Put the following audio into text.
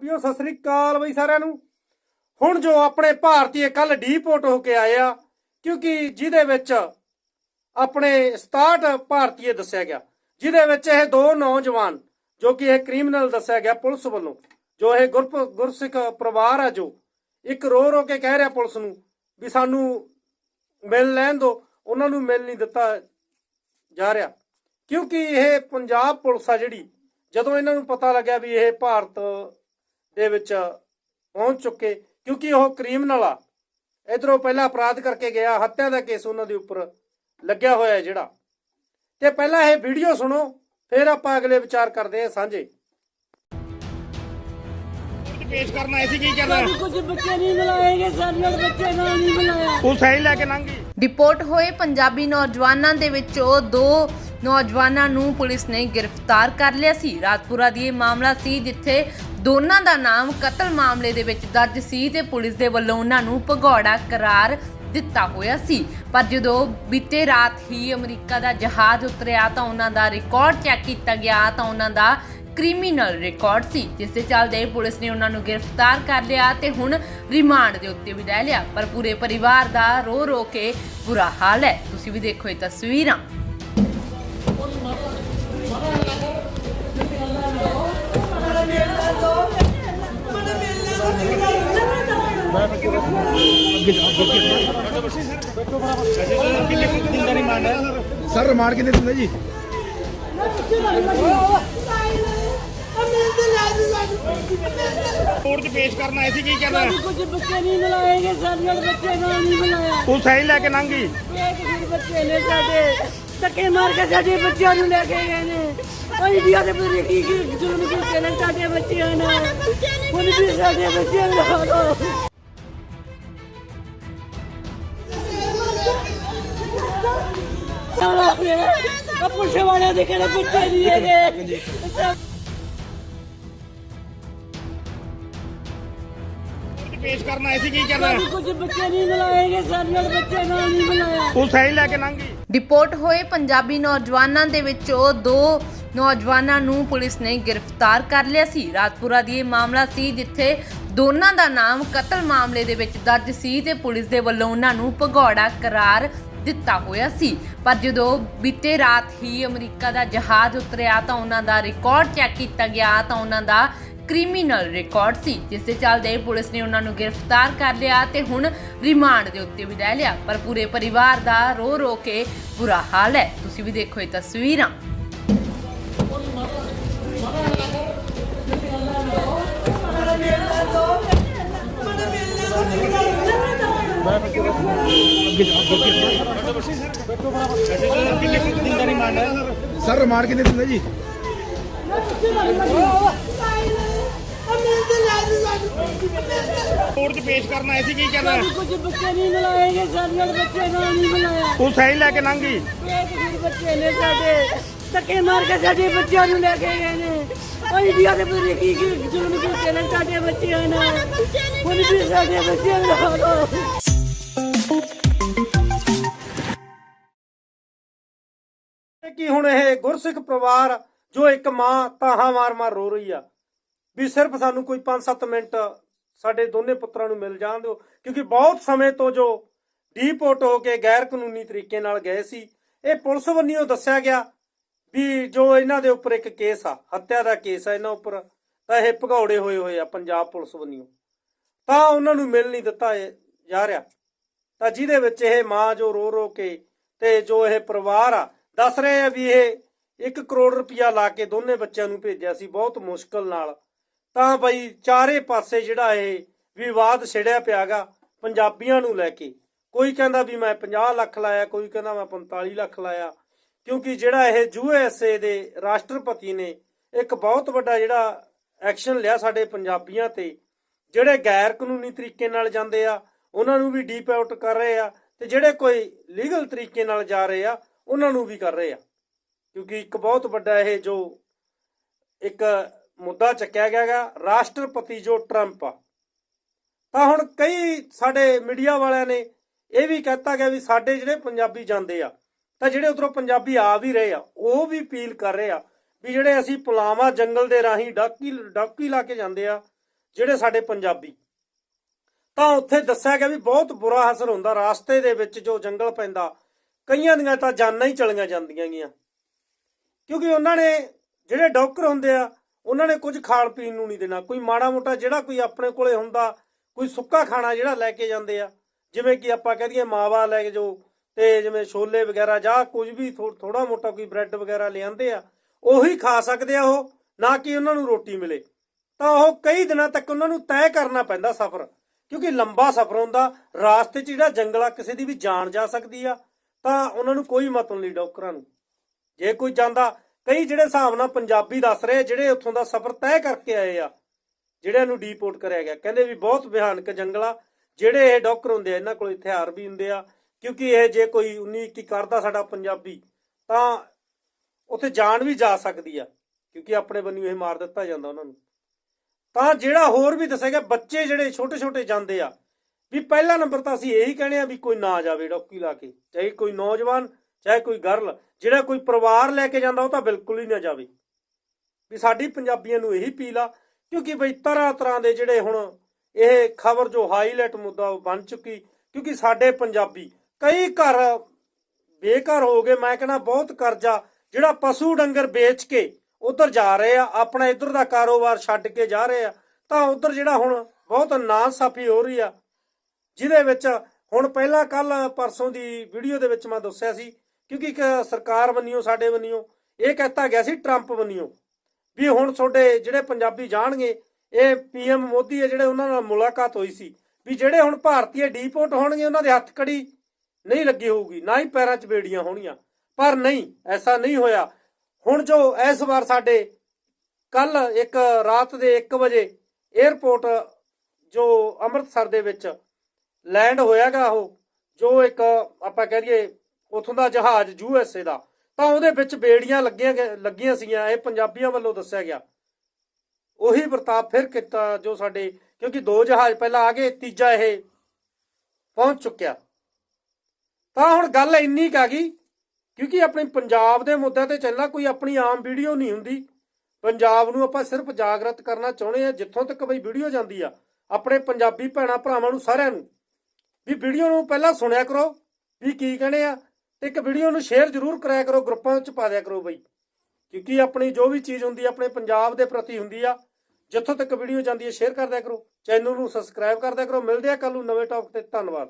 ਪੰਜਾਬੀਓ ਸਤਿ ਸ੍ਰੀ ਅਕਾਲ ਬਈ ਸਾਰਿਆਂ ਨੂੰ। ਹੁਣ ਜੋ ਆਪਣੇ ਭਾਰਤੀ ਕੱਲ ਡੀਪੋਰਟ ਹੋ ਕੇ ਆਏ ਆ, ਕਿਉਂਕਿ ਜਿਹਦੇ ਵਿੱਚ ਆਪਣੇ 67 ਭਾਰਤੀ ਦੱਸਿਆ ਗਿਆ, ਜਿਹਦੇ ਵਿੱਚ ਇਹ ਦੋ ਨੌਜਵਾਨ, ਜੋ ਕਿ ਇਹ ਕ੍ਰਿਮੀਨਲ ਦੱਸਿਆ ਗਿਆ ਪੁਲਿਸ ਵੱਲੋਂ, ਜੋ ਇਹ ਗੁਰਪ, ਗੁਰਸਿੱਖ ਪਰਿਵਾਰ ਆ ਜੋ, ਇੱਕ ਰੋ ਰੋ ਕੇ ਕਹਿ ਰਿਹਾ ਪੁਲਿਸ ਨੂੰ ਵੀ ਸਾਨੂੰ ਮਿਲ ਲੈਣ ਦਿਓ ਉਹਨਾਂ ਨੂੰ ਮਿਲ ਨਹੀਂ ਦਿੱਤਾ ਜਾ ਰਿਹਾ। ਕਿਉਂਕਿ ਇਹ ਪੰਜਾਬ ਪੁਲਿਸ ਆ ਜਿਹੜੀ, ਜਦੋਂ ਇਹਨਾਂ ਨੂੰ ਪਤਾ ਲੱਗਿਆ ਵੀ ਇਹ ਭਾਰਤ ਦੇ ਵਿੱਚ ਪਹੁੰਚ ਚੁੱਕੇ ਕਿਉਂਕਿ ਉਹ ਕ੍ਰਿਮੀਨਲ ਆ। ਇਧਰੋਂ ਪਹਿਲਾਂ ਅਪਰਾਧ ਕਰਕੇ ਗਿਆ ਹੱਤਿਆ ਦਾ ਕੇਸ ਉਹਨਾਂ ਦੇ ਉੱਪਰ ਲੱਗਿਆ ਹੋਇਆ ਹੈ ਜਿਹੜਾ। ਤੇ ਪਹਿਲਾਂ ਇਹ ਵੀਡੀਓ ਸੁਣੋ ਫਿਰ ਆਪਾਂ ਅਗਲੇ ਵਿਚਾਰ ਕਰਦੇ ਹਾਂ ਸਾਂਝੇ। ਪੇਸ਼ ਕਰਨਾ ਐਸੀ ਕੀ ਕਰਨਾ? ਸਾਡੀ ਕੁਝ ਬੱਚੇ ਨਹੀਂ ਮਿਲਾਏਗੇ ਸਾਡੇ ਬੱਚੇ ਨਾਲ ਨਹੀਂ ਮਿਲਾਇਆ ਉਹ ਸਹੀ ਲੈ ਕੇ ਲੰਘੀ ਰਿਪੋਰਟ ਹੋਏ ਪੰਜਾਬੀ ਨੌਜਵਾਨਾਂ ਦੇ ਵਿੱਚੋਂ ਦੋ ਨੌਜਵਾਨਾਂ ਨੂੰ ਪੁਲਿਸ ਨੇ ਗ੍ਰਿਫਤਾਰ ਕਰ ਲਿਆ ਸੀ। ਰਾਜਪੁਰਾ ਦੀ ਇਹ ਮਾਮਲਾ ਸੀ ਜਿੱਥੇ ਦੋਨਾਂ ਦਾ ਨਾਮ ਕਤਲ ਮਾਮਲੇ ਦੇ ਵਿੱਚ ਦਰਜ ਸੀ ਤੇ ਪੁਲਿਸ ਦੇ ਵੱਲੋਂ ਉਹਨਾਂ ਨੂੰ ਭਗੌੜਾ ਕਰਾਰ ਦਿੱਤਾ ਹੋਇਆ ਸੀ। ਪਰ ਜਦੋਂ ਬੀਤੇ ਰਾਤ ਹੀ ਅਮਰੀਕਾ ਦਾ ਜਹਾਜ਼ ਉਤਰਿਆ ਤਾਂ ਉਹਨਾਂ ਦਾ ਰਿਕਾਰਡ ਚੈੱਕ ਕੀਤਾ ਗਿਆ ਤਾਂ ਉਹਨਾਂ ਦਾ ਕ੍ਰਿਮੀਨਲ ਰਿਕਾਰਡ ਸੀ, ਜਿਸ ਦੇ ਚੱਲਦੇ ਪੁਲਿਸ ਨੇ ਉਹਨਾਂ ਨੂੰ ਗ੍ਰਿਫਤਾਰ ਕਰ ਲਿਆ ਤੇ ਹੁਣ ਰਿਮਾਂਡ ਦੇ ਉੱਤੇ ਵੀ ਲੈ ਲਿਆ। ਪਰ ਪੂਰੇ ਪਰਿਵਾਰ ਦਾ ਰੋ ਰੋ ਕੇ ਬੁਰਾ ਹਾਲ ਹੈ। ਤੁਸੀਂ ਵੀ ਦੇਖੋ ਇਹ ਤਸਵੀਰਾਂ। ਸਰ ਰਿਮਾਂਡ ਕਿੰਨੇ ਦਿੰਦਾ ਜੀ? ਕੋਰਟ 'ਚ ਪੇਸ਼ ਕਰਨਾ ਐਸੀ ਕੀ ਕਰਨਾ ਕੁਝ ਬੱਚੇ ਨਹੀਂ ਮਿਲਾਏਗੇ ਸਾਡੇ ਬੱਚੇ ਨਾਲ ਨਹੀਂ ਮਿਲਾਇਆ ਉਹ ਸਹੀ ਲੈ ਕੇ ਫਿਰ ਬੱਚੇ ਨੇ ਸਾਡੇ। ਧੱਕੇ ਮਾਰ ਕੇ ਸਾਡੇ ਬੱਚਿਆਂ ਨੂੰ ਲੈ ਕੇ ਗਏ ਨੇ। ਉਹ ਇੰਡੀਆ ਦੇ ਪੂਰੇ ਕੀ ਕੀ ਜ਼ੁਲਮ ਕੀਤੇ ਨੇ ਸਾਡੇ ਬੱਚਿਆਂ ਨਾਲ। ਹੁਣ ਵੀ ਸਾਡੇ ਬੱਚਿਆਂ ਨਾਲ ਆ ਪੁਲਿਸ ਵਾਲਿਆਂ ਦੇ ਕਿਹੜੇ ਬੱਚੇ ਨਹੀਂ ਹੈਗੇ। ਕੋਰਟ 'ਚ ਪੇਸ਼ ਕਰਨਾ ਐਸੀ ਕੀ ਕਰਨਾ? ਸਾਡੀ ਕੁਝ ਬੱਚੇ ਨਹੀਂ ਮਿਲਾਏਗੇ ਸਾਡੇ ਬੱਚੇ ਨਾਲ ਨਹੀਂ ਮਿਲਾਇਆ। ਉਹ ਸਹੀ ਲੈ ਕੇ ਲੰਘੀ ਰਿਪੋਰਟ ਹੋਏ ਪੰਜਾਬੀ ਨੌਜਵਾਨਾਂ ਦੇ ਵਿੱਚੋਂ ਦੋ ਨੌਜਵਾਨਾਂ ਨੂੰ ਪੁਲਿਸ ਨੇ ਗ੍ਰਿਫਤਾਰ ਕਰ ਲਿਆ ਸੀ। ਰਾਜਪੁਰਾ ਦੀ ਇਹ ਮਾਮਲਾ ਸੀ ਜਿੱਥੇ ਦੋਨਾਂ ਦਾ ਨਾਮ ਕਤਲ ਮਾਮਲੇ ਦੇ ਵਿੱਚ ਦਰਜ ਸੀ ਤੇ ਪੁਲਿਸ ਦੇ ਵੱਲੋਂ ਉਹਨਾਂ ਨੂੰ ਭਗੌੜਾ ਕਰਾਰ ਦਿੱਤਾ ਹੋਇਆ ਸੀ। ਪਰ ਜਦੋਂ ਬੀਤੇ ਰਾਤ ਹੀ ਅਮਰੀਕਾ ਦਾ ਜਹਾਜ਼ ਉਤਰਿਆ ਤਾਂ ਉਹਨਾਂ ਦਾ ਰਿਕਾਰਡ ਚੈੱਕ ਕੀਤਾ ਗਿਆ ਤਾਂ ਉਹਨਾਂ ਦਾ ਕ੍ਰਿਮੀਨਲ ਰਿਕਾਰਡ ਸੀ, ਜਿਸ ਦੇ ਚੱਲਦੇ ਪੁਲਿਸ ਨੇ ਉਹਨਾਂ ਨੂੰ ਗ੍ਰਿਫਤਾਰ ਕਰ ਲਿਆ ਤੇ ਹੁਣ ਰਿਮਾਂਡ ਦੇ ਉੱਤੇ ਵੀ ਲੈ ਲਿਆ। ਪਰ ਪੂਰੇ ਪਰਿਵਾਰ ਦਾ ਰੋ ਰੋ ਕੇ ਬੁਰਾ ਹਾਲ ਹੈ। ਤੁਸੀਂ ਵੀ ਦੇਖੋ ਇਹ ਤਸਵੀਰਾਂ। ਸਰ ਰਿਮਾਂਡ ਕਿੰਨੇ ਦਿੰਦਾ ਜੀ? ਕੋਰਟ 'ਚ ਪੇਸ਼ ਕਰਨਾ ਐਸੀ ਕੀ ਕਰਨਾ ਸਾਡੀ ਕੁਝ ਬੱਚੇ ਨਹੀਂ ਮਿਲਾਏਗੇ ਸਾਡੇ ਬੱਚੇ ਨਾਲ ਨਹੀਂ ਮਿਲਾਇਆ। ਉਹ ਸਹੀ ਲੈ ਕੇ ਲੰਘੀ ਬੱਚੇ ਨੇ ਸਾਡੇ ਧੱਕੇ ਮਾਰ ਕੇ ਸਾਡੇ ਬੱਚਿਆਂ ਨੂੰ ਲੈ ਕੇ ਗਏ ਨੇ। ਉਹ ਇੰਡੀਆ ਦੇ ਪੂਰੇ ਕੀ ਕੀ ਜ਼ੁਲਮ ਕੀਤੇ ਨੇ ਸਾਡੇ ਬੱਚਿਆਂ ਨਾਲ। ਹੁਣ ਵੀ ਸਾਡੇ ਬੱਚਿਆਂ ਨਾਲ। ਕਿ ਹੁਣ ਇਹ ਗੁਰਸਿੱਖ ਪਰਿਵਾਰ ਜੋ ਇੱਕ ਮਾਂ ਤਾਹਾਂ ਮਾਰ-ਮਾਰ ਰੋ ਰਹੀ ਆ? ਵੀ ਸਿਰਫ ਸਾਨੂੰ ਕੋਈ 5-7 ਮਿੰਟ ਸਾਡੇ ਦੋਨੇ ਪੁੱਤਰਾਂ ਨੂੰ ਮਿਲ ਜਾਣ ਦਿਓ, ਕਿਉਂਕਿ ਬਹੁਤ ਸਮੇਂ ਤੋਂ ਜੋ ਡੀਪੋਰਟ ਹੋ ਕੇ ਗੈਰ ਕਾਨੂੰਨੀ ਤਰੀਕੇ ਨਾਲ ਗਏ ਸੀ, ਇਹ ਪੁਲਿਸ ਵੱਲੋਂ ਦੱਸਿਆ ਗਿਆ ਵੀ ਜੋ ਇਹਨਾਂ ਦੇ ਉੱਪਰ ਇੱਕ ਕੇਸ ਆ, ਹੱਤਿਆ ਦਾ ਕੇਸ ਆ ਇਹਨਾਂ ਉੱਪਰ, ਤਾਂ ਇਹ ਭਗੌੜੇ ਹੋਏ ਹੋਏ ਆ ਪੰਜਾਬ ਪੁਲਿਸ ਵੱਲੋਂ। ਤਾਂ ਉਹਨਾਂ ਨੂੰ ਮਿਲ ਨਹੀਂ ਦਿੱਤਾ ਜਾ ਰਿਹਾ। ਤਾਂ ਜਿਹਦੇ ਵਿੱਚ ਇਹ ਮਾਂ ਜੋ ਰੋ ਰੋ ਕੇ ਤੇ ਜੋ ਇਹ ਪਰਿਵਾਰ ਆ ਦੱਸ ਰਹੇ ਆ ਵੀ ਇਹ 1 ਕਰੋੜ ਰੁਪਇਆ ਲਾ ਕੇ ਦੋਨੇ ਬੱਚਿਆਂ ਨੂੰ ਭੇਜਿਆ ਸੀ, ਬਹੁਤ ਮੁਸ਼ਕਲ ਨਾਲ। ਤਾਂ ਬਈ ਚਾਰੇ ਪਾਸੇ ਜਿਹੜਾ ਇਹ ਵਿਵਾਦ ਛਿੜਿਆ ਪਿਆਗਾ ਪੰਜਾਬੀਆਂ ਨੂੰ ਲੈ ਕੇ। ਕੋਈ ਕਹਿੰਦਾ ਵੀ ਮੈਂ 50 ਲੱਖ ਲਾਇਆ, ਕੋਈ ਕਹਿੰਦਾ ਮੈਂ 45 ਲੱਖ ਲਾਇਆ। ਕਿਉਂਕਿ ਜਿਹੜਾ ਇਹ ਯੂਐਸਏ ਦੇ ਰਾਸ਼ਟਰਪਤੀ ਨੇ ਇੱਕ ਬਹੁਤ ਵੱਡਾ ਜਿਹੜਾ ਐਕਸ਼ਨ ਲਿਆ ਸਾਡੇ ਪੰਜਾਬੀਆਂ ਤੇ, ਜਿਹੜੇ ਗੈਰ ਕਾਨੂੰਨੀ ਤਰੀਕੇ ਨਾਲ ਜਾਂਦੇ ਆ, ਉਹਨਾਂ ਨੂੰ ਵੀ ਡੀਪ ਆਊਟ ਕਰ ਰਹੇ ਆ ਤੇ ਜਿਹੜੇ ਕੋਈ ਲੀਗਲ ਤਰੀਕੇ ਨਾਲ ਜਾ ਰਹੇ ਆ ਉਹਨਾਂ ਨੂੰ ਵੀ ਕਰ ਰਹੇ ਆ। ਕਿਉਂਕਿ ਇੱਕ ਬਹੁਤ ਵੱਡਾ ਇਹ ਜੋ ਇੱਕ ਮੁੱਦਾ ਚੱਕਿਆ ਗਿਆਗਾ ਰਾਸ਼ਟਰਪਤੀ ਜੋ ਟਰੰਪ ਆ। ਤਾਂ ਹੁਣ ਕਈ ਸਾਡੇ ਮੀਡੀਆ ਵਾਲਿਆਂ ਨੇ ਇਹ ਵੀ ਕਹਿਤਾ ਗਿਆ ਵੀ ਸਾਡੇ ਜਿਹੜੇ ਪੰਜਾਬੀ ਜਾਂਦੇ ਆ, ਤਾਂ ਜਿਹੜੇ ਉਧਰੋਂ ਪੰਜਾਬੀ ਆ ਵੀ ਰਹੇ ਆ, ਉਹ ਵੀ ਅਪੀਲ ਕਰ ਰਹੇ ਆ ਵੀ ਜਿਹੜੇ ਅਸੀਂ ਪੁਲਾਵਾ ਜੰਗਲ ਦੇ ਰਾਹੀਂ ਡਾਕੀ ਡਾਕੀ ਲਾ ਕੇ ਜਾਂਦੇ ਆ, ਜਿਹੜੇ ਸਾਡੇ ਪੰਜਾਬੀ। ਤਾਂ ਉੱਥੇ ਦੱਸਿਆ ਗਿਆ ਵੀ ਬਹੁਤ ਬੁਰਾ ਅਸਰ ਹੁੰਦਾ, ਰਾਸਤੇ ਦੇ ਵਿੱਚ ਜੋ ਜੰਗਲ ਪੈਂਦਾ ਕਈਆਂ ਦੀਆਂ ਤਾਂ ਜਾਨਾਂ ਹੀ ਚਲੀਆਂ ਜਾਂਦੀਆਂ ਗੀਆਂ ਕਿਉਂਕਿ ਉਹਨਾਂ ਨੇ ਜਿਹੜੇ ਡਾਕਟਰ ਹੁੰਦੇ ਆ, ਉਹਨਾਂ ਨੇ ਕੁਝ ਖਾਣ ਪੀਣ ਨੂੰ ਨਹੀਂ ਦੇਣਾ। ਕੋਈ ਮਾੜਾ ਮੋਟਾ ਜਿਹੜਾ ਕੋਈ ਆਪਣੇ ਕੋਲੇ ਹੁੰਦਾ, ਕੋਈ ਸੁੱਕਾ ਖਾਣਾ ਜਿਹੜਾ ਲੈ ਕੇ ਜਾਂਦੇ ਆ। ਜਿਵੇਂ ਕਿ ਆਪਾਂ ਕਹਿ ਦਈਏ ਮਾਵਾ ਲੈ ਕੇ ਜੋ ਤੇ ਜਿਵੇਂ ਛੋਲੇ ਵਗੈਰਾ ਜਾਂ ਕੁਝ ਵੀ ਥੋੜਾ ਮੋਟਾ ਕੋਈ ਬ੍ਰੈਡ ਵਗੈਰਾ ਲਿਆਂਦੇ ਆ, ਉਹੀ ਖਾ ਸਕਦੇ ਆ ਉਹ, ਨਾ ਕਿ ਉਹਨਾਂ ਨੂੰ ਰੋਟੀ ਮਿਲੇ। ਤਾਂ ਉਹ ਕਈ ਦਿਨਾਂ ਤੱਕ ਉਹਨਾਂ ਨੂੰ ਤੈਅ ਕਰਨਾ ਪੈਂਦਾ ਸਫ਼ਰ। ਕਿਉਂਕਿ ਲੰਬਾ ਸਫ਼ਰ ਹੁੰਦਾ, ਰਾਸਤੇ 'ਚ ਜਿਹੜਾ ਜੰਗਲ ਆ, ਕਿਸੇ ਦੀ ਵੀ ਜਾਨ ਜਾ ਸਕਦੀ ਆ। ਤਾਂ ਉਹਨਾਂ ਨੂੰ ਕੋਈ ਮਤ ਨਹੀਂ ਡਾਕਟਰਾਂ ਨੂੰ। ਜੇ ਕੋਈ ਜਾਂਦਾ, ਕਈ ਜਿਹੜੇ ਹਿਸਾਬ ਨਾਲ ਪੰਜਾਬੀ ਦੱਸ ਰਹੇ, ਜਿਹੜੇ ਉੱਥੋਂ ਦਾ ਸਫ਼ਰ ਤੈਅ ਕਰਕੇ ਆਏ ਆ, ਜਿਹੜਿਆਂ ਨੂੰ ਡੀਪੋਰਟ ਕਰਿਆ ਗਿਆ, ਕਹਿੰਦੇ ਵੀ ਬਹੁਤ ਭਿਆਨਕ ਜੰਗਲ ਜਿਹੜੇ ਇਹ ਡਾਕਟਰ ਹੁੰਦੇ ਆ, ਇਹਨਾਂ ਕੋਲ ਹਥਿਆਰ ਵੀ ਹੁੰਦੇ ਆ, ਕਿਉਂਕਿ ਇਹ ਜੇ ਕੋਈ 19 21 ਕਰਦਾ ਸਾਡਾ ਪੰਜਾਬੀ, ਤਾਂ ਉੱਥੇ ਜਾਨ ਵੀ ਜਾ ਸਕਦੀ ਆ, ਕਿਉਂਕਿ ਆਪਣੇ ਬੰਨਿਓ ਇਹ ਮਾਰ ਦਿੱਤਾ ਜਾਂਦਾ ਉਹਨਾਂ ਨੂੰ। ਤਾਂ ਜਿਹੜਾ ਹੋਰ ਵੀ ਦੱਸਿਆ ਗਿਆ, ਬੱਚੇ ਜਿਹੜੇ ਛੋਟੇ ਛੋਟੇ ਜਾਂਦੇ ਆ ਵੀ ਪਹਿਲਾ ਨੰਬਰ ਤਾਂ ਅਸੀਂ ਇਹੀ ਕਹਿੰਦੇ ਆ ਵੀ ਕੋਈ ਨਾ ਜਾਵੇ ਡੌਕੀ ਲਾ ਕੇ, ਚਾਹੇ ਕੋਈ ਨੌਜਵਾਨ, ਚਾਹੇ ਕੋਈ ਗਰਲ, ਜਿਹੜਾ ਕੋਈ ਪਰਿਵਾਰ ਲੈ ਕੇ ਜਾਂਦਾ ਉਹ ਤਾਂ ਬਿਲਕੁਲ ਹੀ ਨਾ ਜਾਵੇ। ਵੀ ਸਾਡੀ ਪੰਜਾਬੀਆਂ ਨੂੰ ਇਹੀ ਅਪੀਲ ਆ, ਕਿਉਂਕਿ ਬਈ ਤਰ੍ਹਾਂ ਤਰ੍ਹਾਂ ਦੇ ਜਿਹੜੇ ਹੁਣ ਇਹ ਖਬਰ ਜੋ ਹਾਈਲਾਈਟ ਮੁੱਦਾ ਉਹ ਬਣ ਚੁੱਕੀ, ਕਿਉਂਕਿ ਸਾਡੇ ਪੰਜਾਬੀ ਕਈ ਘਰ ਬੇਘਰ ਹੋ ਗਏ, ਮੈਂ ਕਹਿੰਦਾ ਬਹੁਤ ਕਰਜ਼ਾ, ਜਿਹੜਾ ਪਸ਼ੂ ਡੰਗਰ ਵੇਚ ਕੇ ਉਧਰ ਜਾ ਰਹੇ ਆ, ਆਪਣਾ ਇਧਰ ਦਾ ਕਾਰੋਬਾਰ ਛੱਡ ਕੇ ਜਾ ਰਹੇ ਆ, ਤਾਂ ਉਧਰ ਜਿਹੜਾ ਹੁਣ ਬਹੁਤ ਨਾਸਾਫੀ ਹੋ ਰਹੀ ਆ ਜਿਹਦੇ ਵਿੱਚ ਹੁਣ ਪਹਿਲਾਂ ਕੱਲ ਪਰਸੋਂ ਦੀ ਵੀਡੀਓ ਦੇ ਵਿੱਚ ਮੈਂ ਦੱਸਿਆ ਸੀ, ਕਿਉਂਕਿ ਇੱਕ ਸਰਕਾਰ ਬੰਨਿਓ, ਸਾਡੇ ਬੰਨਿਓ, ਇਹ ਕਹਿਤਾ ਗਿਆ ਸੀ ਟਰੰਪ ਬੰਨਿਓ, ਵੀ ਹੁਣ ਤੁਹਾਡੇ ਜਿਹੜੇ ਪੰਜਾਬੀ ਜਾਣਗੇ, ਇਹ ਪੀਐਮ ਮੋਦੀ ਹੈ ਜਿਹੜੇ ਉਹਨਾਂ ਨਾਲ ਮੁਲਾਕਾਤ ਹੋਈ ਸੀ, ਵੀ ਜਿਹੜੇ ਹੁਣ ਭਾਰਤੀ ਡੀਪੋਰਟ ਹੋਣਗੇ, ਉਹਨਾਂ ਦੇ ਹੱਥ ਕੜੀ ਨਹੀਂ ਲੱਗੀ ਹੋਊਗੀ, ਨਾ ਹੀ ਪੈਰਾਂ 'ਚ ਬੇੜੀਆਂ ਹੋਣੀਆਂ, ਪਰ ਨਹੀਂ, ਐਸਾ ਨਹੀਂ ਹੋਇਆ। ਹੁਣ ਜੋ ਇਸ ਵਾਰ ਸਾਡੇ ਕੱਲ ਇੱਕ ਰਾਤ ਦੇ 1 ਵਜੇ 에ਅਰਪੋਰਟ ਜੋ ਅੰਮ੍ਰਿਤਸਰ ਦੇ ਵਿੱਚ ਲੈਂਡ ਹੋਇਆਗਾ ਉਹ, ਜੋ ਇੱਕ ਆਪਾਂ ਕਹਿ ਦਈਏ ਉਥੋਂ ਦਾ ਜਹਾਜ਼ ਯੂ ਐਸ ਏ ਦਾ, ਤਾਂ ਉਹਦੇ ਵਿੱਚ ਬੇੜੀਆਂ ਲੱਗੀਆਂ ਲੱਗੀਆਂ ਸੀਗੀਆਂ, ਇਹ ਪੰਜਾਬੀਆਂ ਵੱਲੋਂ ਦੱਸਿਆ ਗਿਆ। ਉਹੀ ਵਰਤਾਅ ਫਿਰ ਕੀਤਾ ਜੋ ਸਾਡੇ, ਕਿਉਂਕਿ ਦੋ ਜਹਾਜ਼ ਪਹਿਲਾਂ ਆ ਗਏ, ਤੀਜਾ ਇਹ ਪਹੁੰਚ ਚੁੱਕਿਆ। ਤਾਂ ਹੁਣ ਗੱਲ ਇੰਨੀ ਕੁ ਆ ਗਈ, ਕਿਉਂਕਿ ਆਪਣੇ ਪੰਜਾਬ ਦੇ ਮੁੱਦਿਆਂ ਤੇ ਚੱਲਣਾ ਕੋਈ ਆਪਣੀ ਆਮ ਵੀਡੀਓ ਨਹੀਂ ਹੁੰਦੀ। ਪੰਜਾਬ ਨੂੰ ਆਪਾਂ ਸਿਰਫ ਜਾਗਰਤ ਕਰਨਾ ਚਾਹੁੰਦੇ ਆ ਜਿੱਥੋਂ ਤੱਕ ਬਈ ਵੀਡੀਓ ਜਾਂਦੀ ਆ, ਆਪਣੇ ਪੰਜਾਬੀ ਭੈਣਾਂ ਭਰਾਵਾਂ ਨੂੰ ਸਾਰਿਆਂ ਨੂੰ। ਵੀ ਵੀਡੀਓ ਨੂੰ ਪਹਿਲਾਂ ਸੁਣਿਆ ਕਰੋ ਵੀ ਕੀ ਕਹਿੰਦੇ ਆ। ਤੇ ਇੱਕ ਵੀਡੀਓ ਨੂੰ ਸ਼ੇਅਰ ਜ਼ਰੂਰ ਕਰਾਇਆ ਕਰੋ, ਗਰੁੱਪਾਂ ਵਿੱਚ ਪਾ ਦਿਆ ਕਰੋ ਬਈ। ਕਿਉਂਕਿ ਆਪਣੀ ਜੋ ਵੀ ਚੀਜ਼ ਹੁੰਦੀ ਆ, ਆਪਣੇ ਪੰਜਾਬ ਦੇ ਪ੍ਰਤੀ ਹੁੰਦੀ ਆ, ਜਿੱਥੋਂ ਤੱਕ ਵੀਡੀਓ ਜਾਂਦੀ ਹੈ ਸ਼ੇਅਰ ਕਰ ਦਿਆ ਕਰੋ। ਚੈਨਲ ਨੂੰ ਸਬਸਕ੍ਰਾਈਬ ਕਰ ਦਿਆ ਕਰੋ। ਮਿਲਦੇ ਆ ਕੱਲ ਨੂੰ ਨਵੇਂ ਟੌਪਿਕ ਤੇ। ਧੰਨਵਾਦ।